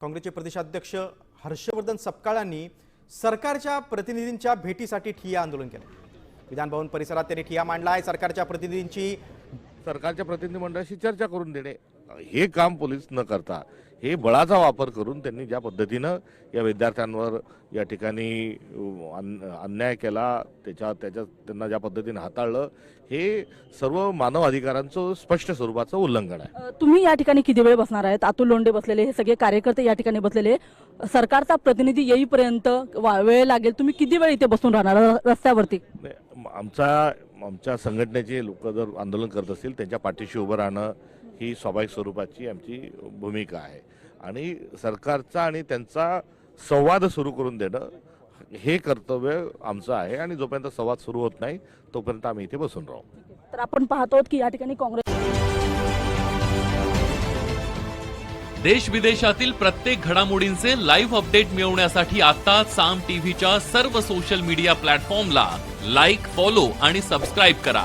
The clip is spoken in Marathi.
काँग्रेसचे प्रदेशाध्यक्ष हर्षवर्धन सपकाळांनी सरकारच्या प्रतिनिधींच्या भेटीसाठी ठिय्या आंदोलन केलं. विधानभवन परिसरात त्यांनी ठिया मांडला आहे. सरकारच्या प्रतिनिधींची सरकारच्या प्रतिनिधी मंडळाशी चर्चा करून देणे. हे काम पोलीस न करता. हे बळाचा वापर करून त्यांनी ज्या पद्धतीनं या विद्यार्थ्यांवर या ठिकाणी अन्याय केला त्याच्या त्याच्या त्यांना ज्या पद्धतीने हाताळलं हे सर्व मानव अधिकारांचं स्पष्ट स्वरूपाचं उल्लंघन आहे. तुम्ही या ठिकाणी किती वेळ बसणार आहेत? अतुल लोंढे बसलेले हे सगळे कार्यकर्ते या ठिकाणी बसलेले. सरकारचा प्रतिनिधी येईपर्यंत वेळ लागेल. तुम्ही किती वेळ इथे बसून राहणार रस्त्यावरती? आमचा आमच्या संघटनेचे लोक जर आंदोलन करत असतील त्यांच्या पाठीशी उभं राहणं ही स्वाभाविक स्वरूपाची आमची भूमिका आहे. आणि सरकारचा आणि त्यांचा संवाद सुरू करून देणं हे कर्तव्य आमचं आहे आणि जोपर्यंत संवाद सुरू होत नाही तोपर्यंत आम्ही इथे बसून राहू. तर आपण पाहतो की या ठिकाणी काँग्रेस देश विदेशातील प्रत्येक घडामोडींचे लाईव्ह अपडेट मिळवण्यासाठी आता साम टीव्हीच्या सर्व सोशल मीडिया प्लॅटफॉर्मला लाईक फॉलो आणि सबस्क्राईब करा.